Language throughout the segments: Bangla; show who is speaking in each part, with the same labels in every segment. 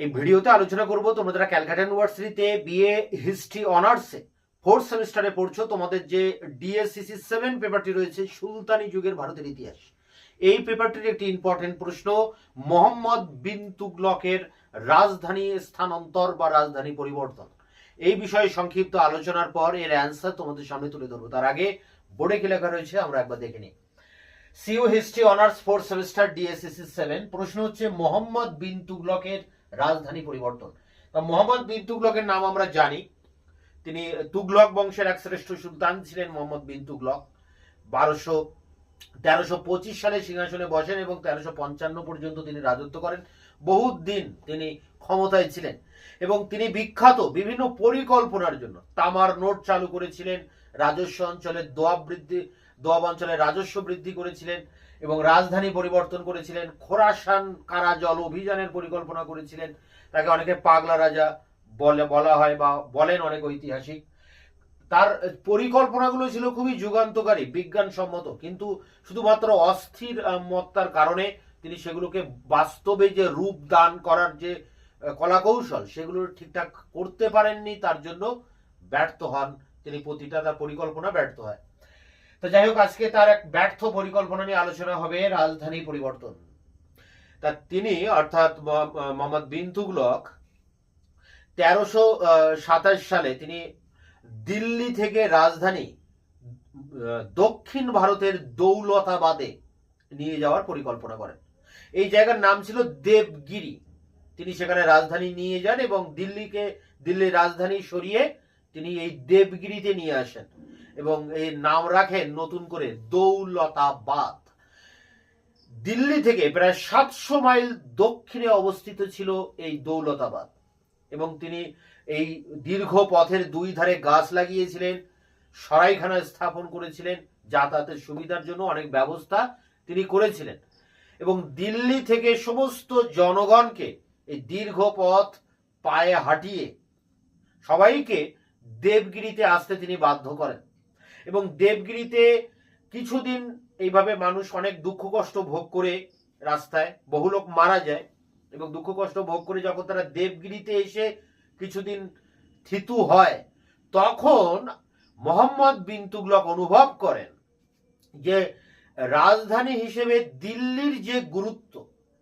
Speaker 1: এই ভিডিওতে আলোচনা করব। তোমরা যারা ক্যালকাটা ইউনিভার্সিটিতে বিএ হিস্ট্রি অনার্সে ফোর্থ সেমিস্টারে পড়ছো, তোমাদের যে ডিএসসিসি সেভেন পেপারটি রয়েছে, সুলতানি যুগের ভারতের ইতিহাস। এই পেপারটির একটি ইম্পর্টেন্ট প্রশ্ন, মোহাম্মদ বিন তুগলকের রাজধানী স্থানান্তর বা রাজধানী পরিবর্তন? এই বিষয়ে সংক্ষিপ্ত আলোচনার পর এর অ্যান্সার তোমাদের সামনে তুলে ধরবো। তার আগে বোর্ডে কি লেখা রয়েছে, আমরা একবার দেখে নিই। CO history honours fourth semester DSCC seven প্রশ্ন হচ্ছে, মোহাম্মদ বিন তুগলকের রাজধানী পরিবর্তন। মোহাম্মদ বিন তুগলকের নাম আমরা জানি। তিনি তুগলক বংশের এক শ্রেষ্ঠ সুলতান ছিলেন, মোহাম্মদ বিন তুগলক। বারোশো, তেরোশো পঁচিশ সালে সিংহাসনে বসেন এবং তেরোশো পঞ্চান্ন পর্যন্ত তিনি রাজত্ব করেন। বহুত দিন তিনি ক্ষমতায় ছিলেন এবং তিনি বিখ্যাত বিভিন্ন পরিকল্পনার জন্য তামার নোট চালু করেছিলেন, রাজস্ব অঞ্চলে দোয়াব বৃদ্ধি দোয়াব অঞ্চলে রাজস্ব বৃদ্ধি করেছিলেন এবং রাজধানী পরিবর্তন করেছিলেন, খোরাসান কারা জল অভিযানের পরিকল্পনা করেছিলেন। তাকে অনেকে পাগলা রাজা বলে, বলা হয় বা বলেন অনেক ঐতিহাসিক। তার পরিকল্পনাগুলো ছিল খুবই যুগান্তকারী, বিজ্ঞানসম্মত। কিন্তু শুধুমাত্র অস্থির মত্তার কারণে তিনি সেগুলোকে বাস্তবে যে রূপ দান করার যে কলাকৌশল, সেগুলো ঠিকঠাক করতে পারেননি, তার জন্য ব্যর্থ হন তিনি। প্রতিটা তার পরিকল্পনা ব্যর্থ হয়। তো যাই হোক, আজকে তার এক ব্যর্থ পরিকল্পনা নিয়ে আলোচনা হবে রাজধানী পরিবর্তন। তা তিনি অর্থাৎ মোহাম্মদ বিন তুগলক তেরোশো সাতাশ সালে তিনি দিল্লি থেকে রাজধানী দক্ষিণ ভারতের দৌলতাবাদে নিয়ে যাওয়ার পরিকল্পনা করেন। এই জায়গার নাম ছিল দেবগিরি। তিনি সেখানে রাজধানী নিয়ে যান এবং দিল্লিকে, দিল্লির রাজধানী সরিয়ে তিনি এই দেবগিরিতে নিয়ে আসেন। এবং এই নাম রাখেন নতুন করে দৌলতাবাদ। দিল্লি থেকে প্রায় সাতশো মাইল দক্ষিণে অবস্থিত ছিল এই দৌলতাবাদ এবং তিনি এই দীর্ঘ পথের দুই ধারে গাছ লাগিয়েছিলেন, সরাইখানা স্থাপন করেছিলেন, যাতায়াতের সুবিধার জন্য অনেক ব্যবস্থা তিনি করেছিলেন এবং দিল্লি থেকে সমস্ত জনগণকে এই দীর্ঘ পথ পায়ে হাঁটিয়ে সবাইকে দেবগিরিতে আসতে তিনি বাধ্য করেন। এবং দেবগিরিতে কিছুদিন এইভাবে মানুষ অনেক দুঃখ কষ্ট ভোগ করে রাস্তায়, বহু লোক মারা যায় এবং দুঃখ কষ্ট ভোগ করে যখন তারা দেবগিরিতে এসে কিছুদিন থিতু হয়, তখন মোহাম্মদ বিন তুগলক অনুভব করেন যে রাজধানী হিসেবে দিল্লির যে গুরুত্ব,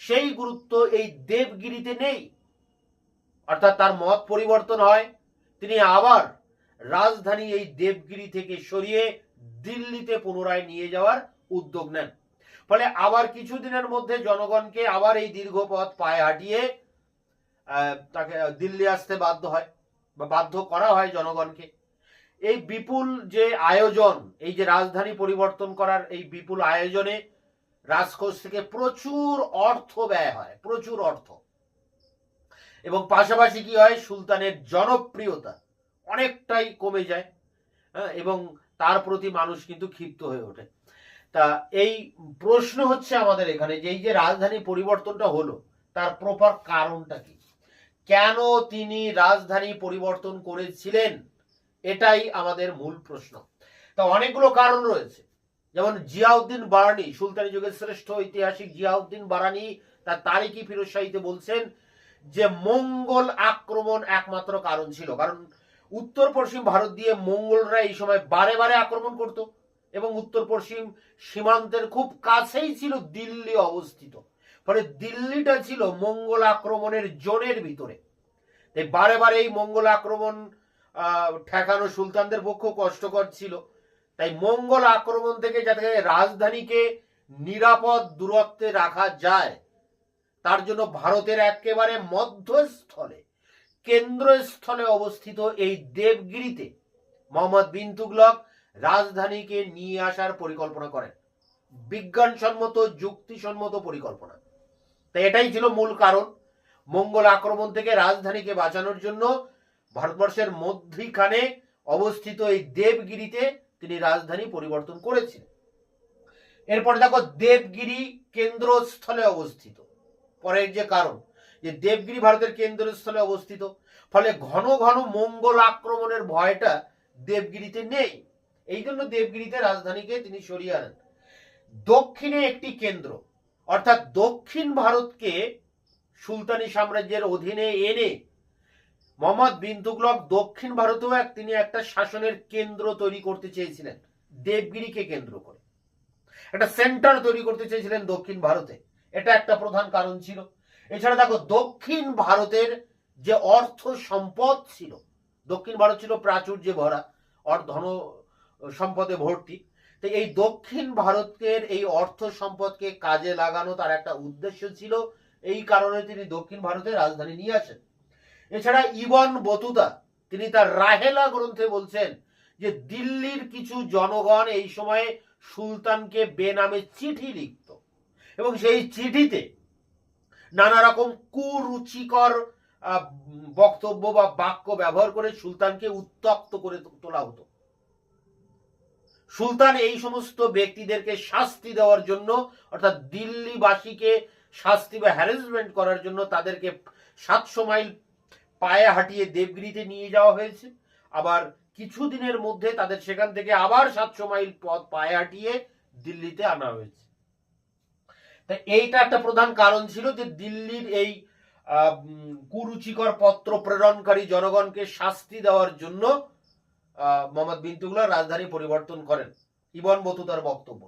Speaker 1: সেই গুরুত্ব এই দেবগিরিতে নেই। অর্থাৎ তার মত পরিবর্তন হয়, তিনি আবার রাজধানী এই দেবগিরি থেকে সরিয়ে দিল্লিতে পুনরায় নিয়ে যাওয়ার উদ্যোগ নেন। ফলে আবার কিছুদিনের মধ্যে জনগণকে আবার এই দীর্ঘ পথ পায়ে হাঁটিয়ে তাকে দিল্লি আসতে বাধ্য হয় বা বাধ্য করা হয় জনগণকে। এই বিপুল যে আয়োজন, এই যে রাজধানী পরিবর্তন করার এই বিপুল আয়োজনে রাজকোষ থেকে প্রচুর অর্থ ব্যয় হয়, প্রচুর অর্থ। এবং পাশাপাশি কি হয়? সুলতানের জনপ্রিয়তা। অনেকটাই কমে যায় হ্যাঁ, এবং তার প্রতি মানুষ কিন্তু ক্ষিপ্ত হয়ে ওঠে। তা এই প্রশ্ন হচ্ছে আমাদের এখানে যে এই যে রাজধানী পরিবর্তনটা হলো তার প্রপার কারণটা কি? কেন তিনি রাজধানী পরিবর্তন করেছিলেন? এটাই আমাদের মূল প্রশ্ন। তা অনেকগুলো কারণ রয়েছে। যেমন জিয়াউদ্দিন বারানি সুলতানি যুগের শ্রেষ্ঠ ঐতিহাসিক জিয়াউদ্দিন বারানি তার তারিখি ফিরোজ বলছেন যে মঙ্গল আক্রমণ একমাত্র কারণ ছিল। কারণ উত্তর পশ্চিম ভারত দিয়ে মঙ্গলরা এই সময় বারে বারে আক্রমণ করত এবং উত্তর পশ্চিম সীমান্তের খুব কাছেই ছিল দিল্লি অবস্থিত। ফলে দিল্লিটা ছিল মঙ্গল আক্রমণের জোনের ভিতরে। তাই বারে বারে এই মঙ্গল আক্রমণ ঠেকানো সুলতানদের পক্ষ কষ্টকর ছিল। তাই মঙ্গল আক্রমণ থেকে যাতে রাজধানীকে নিরাপদ দূরত্বে রাখা যায়, তার জন্য ভারতের একেবারে মধ্যস্থলে কেন্দ্রস্থলে অবস্থিত এই দেবগিরিতে মোহাম্মদ বিন তুগলক রাজধানীকে নিয়ে আসার পরিকল্পনা করেন। বিজ্ঞানসম্মত, যুক্তিসম্মত পরিকল্পনা। তাই এটাই ছিল মূল কারণ। মঙ্গল আক্রমণ থেকে রাজধানীকে বাঁচানোর জন্য ভারতবর্ষের মধ্যিখানে অবস্থিত এই দেবগিরিতে তিনি রাজধানী পরিবর্তন করেছিলেন এরপরে দেখো, দেবগিরি কেন্দ্রস্থলে অবস্থিত। পরের যে কারণ যে দেবগিরি ভারতের কেন্দ্রস্থলে অবস্থিত। ফলে ঘন ঘন মঙ্গল আক্রমণের ভয়টা দেবগিরিতে নেই। এই জন্য দেবগিরিতে রাজধানীকে তিনি সরিয়ে আনেন। দক্ষিণে একটি কেন্দ্র, অর্থাৎ দক্ষিণ ভারতকে সুলতানি সাম্রাজ্যের অধীনে এনে মোহাম্মদ বিন তুগলক দক্ষিণ ভারতেও এক তিনি একটা শাসনের কেন্দ্র তৈরি করতে চেয়েছিলেন। দেবগিরিকে কেন্দ্র করে। একটা সেন্টার তৈরি করতে চেয়েছিলেন দক্ষিণ ভারতে। এটা একটা প্রধান কারণ ছিল। এছাড়া দেখো, দক্ষিণ ভারতের যে অর্থ সম্পদ ছিল, দক্ষিণ ভারত ছিল প্রাচুর্যে ভরা ধন সম্পদে ভর্তি, তো এই দক্ষিণ ভারতের এই অর্থ সম্পদকে কাজে লাগানো তার একটা উদ্দেশ্য ছিল, এই কারণে তিনি দক্ষিণ ভারতের রাজধানী নিয়ে আসেন। এছাড়া ইবন বতুতা, তিনি তার রাহেলা গ্রন্থে বলছেন যে, দিল্লির কিছু জনগণ এই সময়ে সুলতানকে বেনামে চিঠি লিখত এবং সেই চিঠিতে নানা রকম কুরুচিকর বক্তব্য বা বাক্য ব্যবহার করে সুলতানকে উত্তক্ত করে তোলা হতো। সুলতান এই সমস্ত ব্যক্তিদেরকে শাস্তি দেওয়ার জন্য, অর্থাৎ দিল্লিবাসীকে শাস্তি বা হ্যারাসমেন্ট করার জন্য তাদেরকে সাতশো মাইল পায়ে হাঁটিয়ে দেবগিরিতে নিয়ে যাওয়া হয়েছে। আবার কিছুদিনের মধ্যে তাদের সেখান থেকে আবার সাতশো মাইল পথ পায়ে হাঁটিয়ে দিল্লিতে আনা হয়েছে। তা এইটা একটা প্রধান কারণ ছিল যে দিল্লির এই কুরুচিকর পত্র প্রেরণকারী জনগণকে শাস্তি দেওয়ার জন্য মোহাম্মদ বিন তুগলক রাজধানী পরিবর্তন করেন। ইবন বতুতার বক্তব্য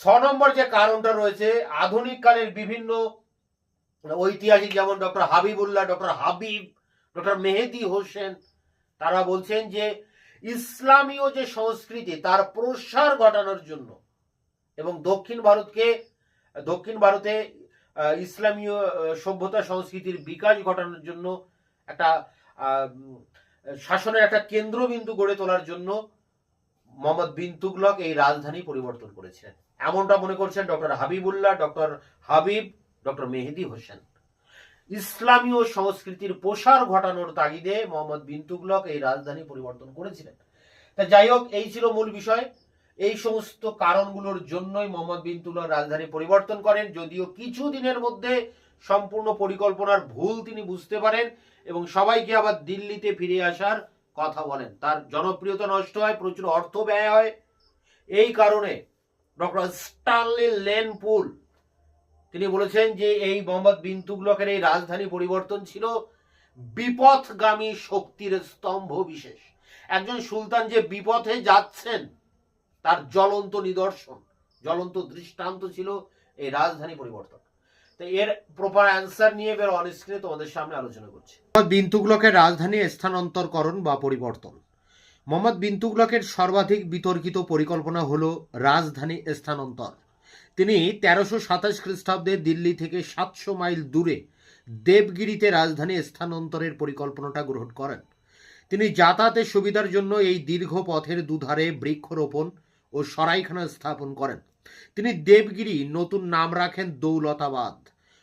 Speaker 1: ছ নম্বর যে কারণটা রয়েছে আধুনিক কালের বিভিন্ন ঐতিহাসিক যেমন doctor Habibullah, doctor Habib, doctor Mehedi Hossain, তারা বলছেন যে ইসলামীয় যে সংস্কৃতি, তার প্রসার ঘটানোর জন্য এবং দক্ষিণ ভারতকে দক্ষিণ ভারতে ইসলামীয় সভ্যতা সংস্কৃতির বিকাশ ঘটানোর জন্য একটা শাসনের একটা কেন্দ্রবিন্দু গড়ে তোলার জন্য মোহাম্মদ বিন তুগলক এই রাজধানী পরিবর্তন করেছেন এমনটা মনে করছেন doctor Habibullah, doctor Habib, doctor Mehedi Hossain. ইসলামীয় সংস্কৃতির প্রসার ঘটানোর তাগিদে মোহাম্মদ বিন তুগলক এই রাজধানী পরিবর্তন করেছিলেন। তা যাই হোক, এই ছিল মূল বিষয়। এই সমস্ত কারণগুলোর জন্যই মোহাম্মদ বিন তুগলক রাজধানী পরিবর্তন করেন। যদিও কিছু দিনের মধ্যে সম্পূর্ণ পরিকল্পনার ভুল তিনি বুঝতে পারেন এবং সবাইকে আবার দিল্লিতে ফিরে আসার কথা বলেন। তার জনপ্রিয়তা নষ্ট হয়, প্রচুর অর্থ ব্যয় হয়। এই কারণে ডক্টর স্টানলি লেনপুল, তিনি বলেছেন যে এই মোহাম্মদ বিন তুগলকের এই রাজধানী পরিবর্তন ছিল বিপথগামী শক্তির স্তম্ভ বিশেষ। একজন সুলতান যে বিপথে যাচ্ছেন তার জ্বলন্ত নিদর্শন, জ্বলন্ত দৃষ্টান্ত ছিল এই রাজধানী পরিবর্তন। তো এর প্রপার অ্যান্সার নিয়ে এবার অন স্ক্রিনে তোমাদের সামনে আলোচনা করছি। বিন তুগলকের রাজধানী স্থানান্তরকরণ বা পরিবর্তন। মোহাম্মদ বিন তুগলকের সর্বাধিক বিতর্কিত পরিকল্পনা হল রাজধানী স্থানান্তর। তিনি তেরোশো সাতাশ খ্রিস্টাব্দে দিল্লি থেকে সাতশো মাইল দূরে দেবগিরিতে রাজধানী স্থানান্তরের পরিকল্পনাটা গ্রহণ করেন। তিনি যাতায়াতের সুবিধার জন্য এই দীর্ঘ পথের দুধারে বৃক্ষরোপণ ও সরাইখানা স্থাপন করেন। তিনি দেবগিরি নতুন নাম রাখেন দৌলতাবাদ।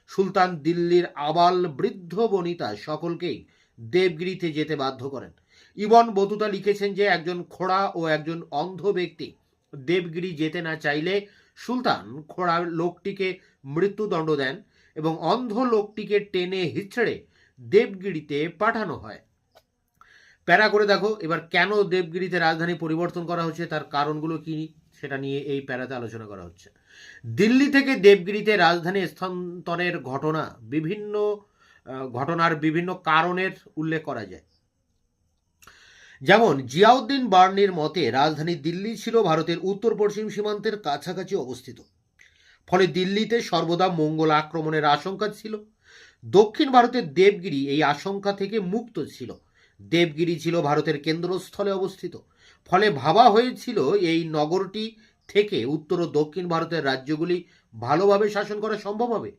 Speaker 1: সুলতান দিল্লির আবাল বৃদ্ধ বনিতা সকলকেই দেবগিরিতে যেতে বাধ্য করেন। ইবন বতুতা লিখেছেন যে, একজন খোড়া ও একজন অন্ধ ব্যক্তি দেবগিরি যেতে না চাইলে সুলতান খোড়া লোকটিকে মৃত্যুদণ্ড দেন এবং অন্ধ লোকটিকে টেনে হিচড়ে দেবগিরিতে পাঠানো হয়। প্যারা করে দেখো, এবার কেন দেবগিরিতে রাজধানী পরিবর্তন করা হচ্ছে, তার কারণগুলো কি সেটা নিয়ে এই প্যারাতে আলোচনা করা হচ্ছে। দিল্লি থেকে দেবগিরিতে রাজধানী স্থানান্তরের ঘটনা, বিভিন্ন ঘটনার বিভিন্ন কারণের উল্লেখ করা যায়। যেমন, জিয়াউদ্দিন বার্নির মতে, রাজধানী দিল্লি ছিল ভারতের উত্তর পশ্চিম সীমান্তের কাছাকাছি অবস্থিত। ফলে দিল্লিতে সর্বদা মঙ্গল আক্রমণের আশঙ্কা ছিল। দক্ষিণ ভারতের দেবগিরি এই আশঙ্কা থেকে মুক্ত ছিল। দেবগিরি ছিল ভারতের কেন্দ্রস্থলে অবস্থিত। ফলে ভাবা হয়েছিল এই নগরটি থেকে উত্তর ও দক্ষিণ ভারতের রাজ্যগুলি ভালোভাবে শাসন করা সম্ভব হবে।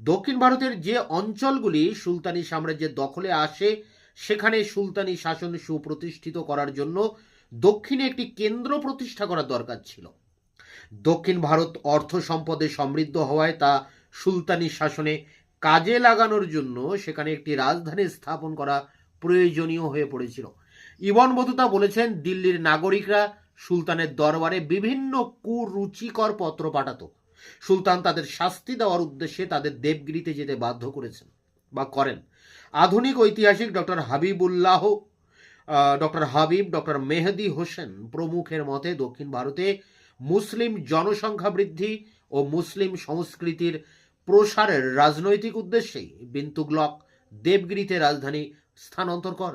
Speaker 1: দক্ষিণ ভারতের যে অঞ্চলগুলি সুলতানি সাম্রাজ্যের দখলে আসে, সেখানে সুলতানি শাসন সুপ্রতিষ্ঠিত করার জন্য দক্ষিণে একটি কেন্দ্র প্রতিষ্ঠা করার দরকার ছিল। দক্ষিণ ভারত অর্থ সম্পদে সমৃদ্ধ হওয়ায় তা সুলতানি শাসনে কাজে লাগানোর জন্য সেখানে একটি রাজধানী স্থাপন করা প্রয়োজনীয় হয়ে পড়েছিল। ইবন বতুতা বলেছেন, দিল্লির নাগরিকরা সুলতানের দরবারে বিভিন্ন কুরুচিকর পত্র পাঠাতো। সুলতান তাদের শাস্তি দেওয়ার উদ্দেশ্যে তাদের দেবগিরিতে যেতে বাধ্য করেছেন বা করেন। আধুনিক ঐতিহাসিক doctor Habibullah doctor Habib, doctor Mehedi Hossain প্রমুখের মতে দক্ষিণ ভারতে মুসলিম জনসংখ্যা বৃদ্ধি ও মুসলিম সংস্কৃতির প্রসারের রাজনৈতিক উদ্দেশ্যেই বিন্তুগ্লক দেবগিরিতে রাজধানী স্থানান্তর কর।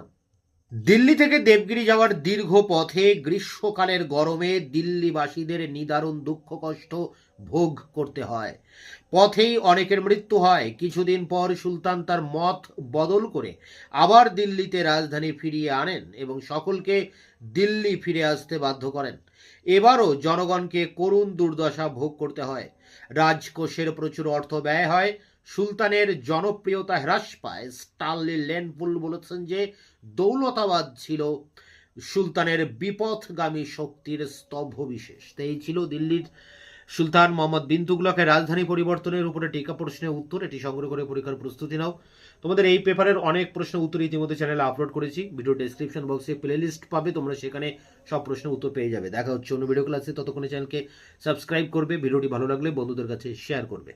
Speaker 1: দিল্লি থেকে দেবগিরি যাওয়ার দীর্ঘ পথে গ্রীষ্মকালের গরমে দিল্লিবাসীদের নিদারুণ দুঃখ কষ্ট ভোগ করতে হয়। পথেই অনেকের মৃত্যু হয়। কিছুদিন পর সুলতান তার মত বদল করে আবার দিল্লিতে রাজধানী ফিরিয়ে আনেন এবং সকলকে দিল্লি ফিরে আসতে বাধ্য করেন। এবারও জনগণকে করুণ দুর্দশা ভোগ করতে হয়। রাজকোষের প্রচুর অর্থ ব্যয় হয়। সুলতানের জনপ্রিয়তা হ্রাস পায়। স্টানলি লেনপুল বলেছেন যে, দৌলতাবাদ ছিল সুলতানের বিপথগামী শক্তির স্তম্ভ বিশেষ এই ছিল দিল্লির সুলতান মোহাম্মদ বিন রাজধানী পরিবর্তনের উপরে টিকা প্রশ্নের উত্তর। এটি সংগ্রহ করে পরীক্ষার প্রস্তুতি নাও। তোমাদের এই পেপারের অনেক প্রশ্ন উত্তর ইতিমধ্যে চ্যানেলে আপলোড করেছি। ভিডিও ডেসক্রিপশন বক্সে প্লে লিস্ট পাবে, তোমরা সেখানে সব প্রশ্নের উত্তর পেয়ে যাবে। দেখা হচ্ছে অন্য ভিডিও ক্লাসে ততক্ষণে চ্যানেলকে সাবস্ক্রাইব করবে। ভিডিওটি ভালো লাগলে বন্ধুদের কাছে শেয়ার করবে।